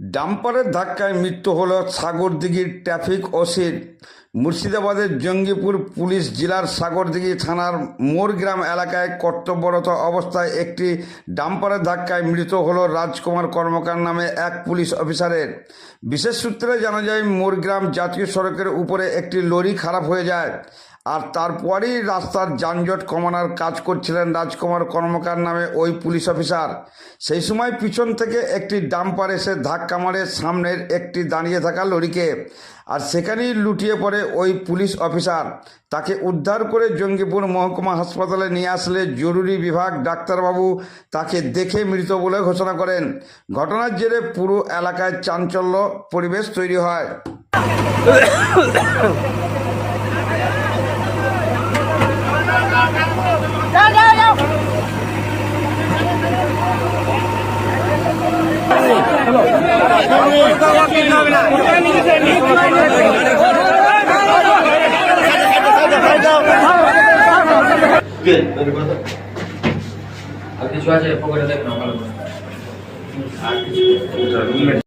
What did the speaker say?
ডাম্পারের ধাক্কায় মৃত্যু হল সাগরদিঘির ট্রাফিক ওসির মুর্শিদাবাদের জঙ্গিপুর পুলিশ জেলার সাগরদিঘি থানার মোরগ্রাম এলাকায় কর্তব্যরত অবস্থায় একটি ডাম্পারের ধাক্কায় মৃত হল রাজকুমার কর্মকার নামে এক পুলিশ অফিসারের। বিশেষ সূত্রে জানা যায়, মোরগ্রাম জাতীয় সড়কের উপরে একটি লরি খারাপ হয়ে যায় আর তারপরেই রাস্তার যানজট কমানোর কাজ করছিলেন রাজকুমার কর্মকার নামে ওই পুলিশ অফিসার। সেই সময় পিছন থেকে একটি ডাম্পার এসে ধাক্কা মারে সামনের একটি দাঁড়িয়ে থাকা লরিকে। আর সেখানেই লুটিয়ে পড়ে ওই পুলিশ অফিসার। তাকে উদ্ধার করে জঙ্গিপুর মহকুমা হাসপাতালে নিয়ে আসলে জরুরি বিভাগ ডাক্তারবাবু তাকে দেখে মৃত বলে ঘোষণা করেন। ঘটনার জেরে পুরো এলাকায় চাঞ্চল্য পরিবেশ তৈরি হয়। আর Good. Ano ba ito? Agdiswa siya, pagkakalaman ako. Agdiswa.